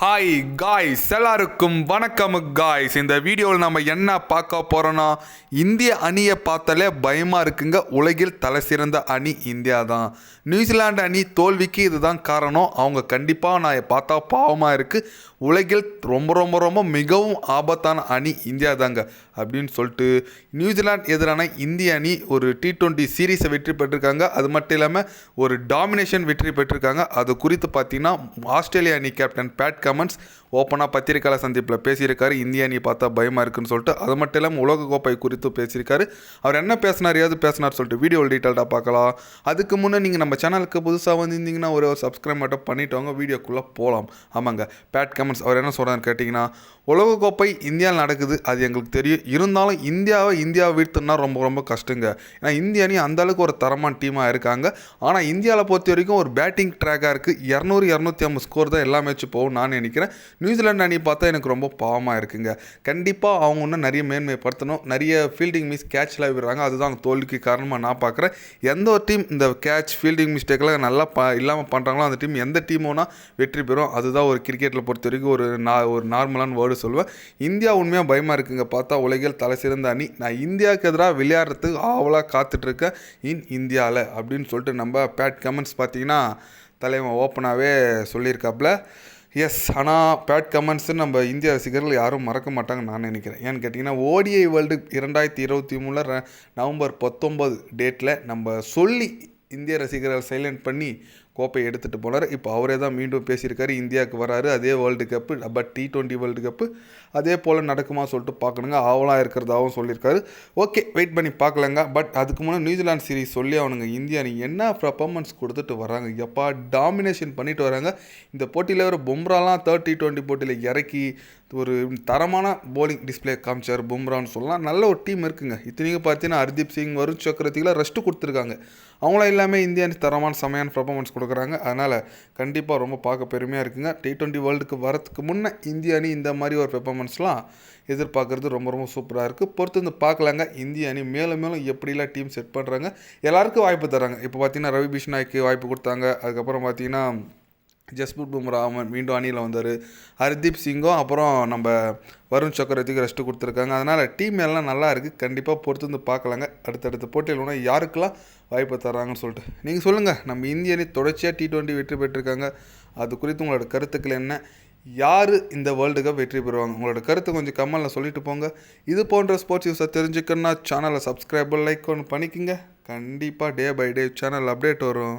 Hi guys எல்லாருக்கும் வணக்கம் guys இந்த வீடியோவில் நம்ம என்ன பார்க்க போகிறோன்னா இந்திய அணியை பார்த்தாலே பயமாக இருக்குங்க. உலகில் தலை சிறந்த அணி இந்தியா தான். நியூசிலாந்து அணி தோல்விக்கு இதுதான் காரணம். அவங்க கண்டிப்பாக நான் பார்த்தா பாவமாக இருக்குது உலகில் ரொம்ப ரொம்ப ரொம்ப மிகவும் ஆபத்தான அணி இந்தியா தாங்க. அப்படின்னு சொல்லிட்டு நியூசிலாந்து எதிரான இந்திய அணி ஒரு டி ட்வெண்ட்டி சீரீஸை வெற்றி பெற்றிருக்காங்க. அது மட்டும் இல்லாமல் ஒரு டாமினேஷன் வெற்றி பெற்றிருக்காங்க. அது குறித்து பார்த்தீங்கன்னா ஆஸ்திரேலிய அணி கேப்டன் பேட் கமெண்ட்ஸ் ஓப்பனாக பத்திரிக்கையாளர் சந்திப்பில் பேசியிருக்காரு. இந்தியா நீ பார்த்தா பயமாக இருக்குன்னு சொல்லிட்டு அது மட்டும் இல்லாமல் உலகக்கோப்பை குறித்து பேசியிருக்காரு. அவர் என்ன பேசினார் ஏது பேசினார் சொல்லிட்டு வீடியோ டீட்டெயில்டாக பார்க்கலாம். அதுக்கு முன்னே நீங்கள் நம்ம சேனலுக்கு புதுசாக வந்திருந்தீங்கன்னா ஒரு சப்ஸ்கிரைப் மட்டும் பண்ணிட்டு வீடியோக்குள்ளே போகலாம் ஆமாங்க பேட் கமெண்ட்ஸ் அவர் என்ன சொல்கிறான்னு கேட்டிங்கன்னா உலகக்கோப்பை இந்தியாவில் நடக்குது. அது எங்களுக்கு தெரியும். இருந்தாலும் இந்தியாவை இந்தியாவை வீழ்த்துனா ரொம்ப ரொம்ப கஷ்டங்க. ஏன்னா இந்திய அணி அந்த அளவுக்கு ஒரு தரமான டீமாக இருக்காங்க. ஆனால் இந்தியாவில் பொறுத்த வரைக்கும் ஒரு பேட்டிங் ட்ராக்காக இருக்குது இரநூறு இரநூத்தி ஐம்பது ஸ்கோர் தான் எல்லா மேட்ச்சும் போகும். நான் நினைக்கிறேன். நியூசிலாந்து அணி பார்த்தா எனக்கு ரொம்ப பாவமாக இருக்குங்க. கண்டிப்பாக அவங்க இன்னும் நிறைய மேன்மைப்படுத்தணும் நிறைய ஃபீல்டிங் மிஸ் கேட்ச்லாம் விடுறாங்க. அதுதான் தோல்விக்கு காரணமாக நான் பார்க்குறேன். எந்த ஒரு டீம் இந்த கேட்ச் ஃபீல்டிங் மிஸ்டேக்கெல்லாம் நல்லா ப இல்லாமல் பண்ணுறாங்களோ அந்த டீம் எந்த டீமோனா வெற்றி பெறும். அதுதான் ஒரு கிரிக்கெட்டில் பொறுத்த வரைக்கும் ஒரு நா ஒரு நார்மலான வேர்டு சொல்லுவேன். இந்தியா உண்மையாக பயமாக இருக்குங்க. பார்த்தா உலகில் தலை சிறந்த அணி. நான் இந்தியாவுக்கு எதிராக விளையாடுறதுக்கு ஆவலாக காத்துட்ருக்கேன். இன் இந்தியாவில் அப்படின்னு சொல்லிட்டு நம்ம பேட் கமெண்ட்ஸ் பார்த்தீங்கன்னா தலைவன் ஓப்பனாகவே சொல்லியிருக்காப்புல. எஸ் ஆனால் பேட் கமெண்ட்ஸுன்னு நம்ம இந்திய ரசிகர்கள் யாரும் மறக்க மாட்டாங்கன்னு நான் நினைக்கிறேன். ஏன்னு கேட்டிங்கன்னா ஓடிஐ வேர்ல்டு இரண்டாயிரத்தி இருபத்தி மூணில் நவம்பர் பத்தொம்பது டேட்டில் நம்ம சொல்லி இந்திய ரசிகர்கள் சைலண்ட் பண்ணி கோப்பை எடுத்துகிட்டு போனார். இப்போ அவரே தான் மீண்டும் பேசியிருக்காரு. இந்தியாவுக்கு வராரு. அதே world cup but T twenty world cup அதே போல் நடக்குமா சொல்லிட்டு பார்க்கணுங்க. ஆவலாக இருக்கிறதாகவும் சொல்லியிருக்காரு. ஓகே வெயிட் பண்ணி பார்க்கலங்க. பட் அதுக்கு முன்னே நியூசிலாந்து சீரிஸ் சொல்லி அவனுங்க இந்தியா நீ என்ன பர்ஃபார்மன்ஸ் கொடுத்துட்டு வராங்க? எப்பா டாமினேஷன் பண்ணிட்டு வராங்க. இந்த போட்டியில் ஒரு பும்ராலாம் தேர்ட் டி டுவெண்ட்டி போட்டியில் இறக்கி ஒரு தரமான போலிங் டிஸ்பிளே காமிச்சார் பும்ரான்னு சொல்லலாம். நல்ல ஒரு டீம் இருக்குங்க. இத்தனைக்கும் பார்த்தீங்கன்னா ஹர்தீப் சிங் வருண் சக்கரவர்த்திக்கெலாம் ரெஸ்ட்டு கொடுத்துருக்காங்க. அவங்களாம் எல்லாமே இந்தியா தரமான செமையான பர்ஃபார்மன்ஸ் கொடுக்குறாங்க. அதனால் கண்டிப்பாக ரொம்ப பார்க்க பெருமையாக இருக்குங்க. டி ட்வெண்ட்டி வேர்ல்டுக்கு வரத்துக்கு முன்னே இந்திய அணி இந்த மாதிரி ஒரு பெர்ஃபார்மன்ஸ்லாம் எதிர்பார்க்குறது ரொம்ப ரொம்ப சூப்பராக இருக்குது பொறுத்து வந்து பார்க்கலாங்க. இந்திய அணி மேலும் மேலும் எப்படிலாம் டீம் செட் பண்ணுறாங்க எல்லாருக்கும் வாய்ப்பு தராங்க இப்போ பார்த்தீங்கன்னா ரவி பிஷ்னாய்க்கு வாய்ப்பு கொடுத்தாங்க. அதுக்கப்புறம் பார்த்தீங்கன்னா ஜஸ்பிரீத் பும்ரா அவன் மீண்டும் அணியில் வந்தார். ஹர்தீப் சிங்கும் அப்புறம் நம்ம வருண் சக்கரவர்த்திக்கு ரெஸ்ட்டு கொடுத்துருக்காங்க. அதனால் டீம் எல்லாம் நல்லா இருக்குது கண்டிப்பாக பொறுத்து வந்து பார்க்கலாங்க. அடுத்தடுத்த போட்டியில் ஒன்று யாருக்கெல்லாம் வாய்ப்பு தராங்கன்னு சொல்லிட்டு. நீங்கள் சொல்லுங்கள் நம்ம இந்திய அணி தொடர்ச்சியாக டி டுவெண்ட்டி வெற்றி பெற்றிருக்காங்க. அது குறித்து உங்களோட கருத்துக்கள் என்ன? யார் இந்த வேர்ல்டு கப் வெற்றி பெறுவாங்க? உங்களோட கருத்து கொஞ்சம் கம்மலில் சொல்லிட்டு போங்க. இது போன்ற ஸ்போர்ட்ஸ் நியூஸை தெரிஞ்சுக்கணுன்னா சேனலை சப்ஸ்கிரைபர் லைக் ஒன்று பண்ணிக்கோங்க. கண்டிப்பாக day by day channel update வரும்.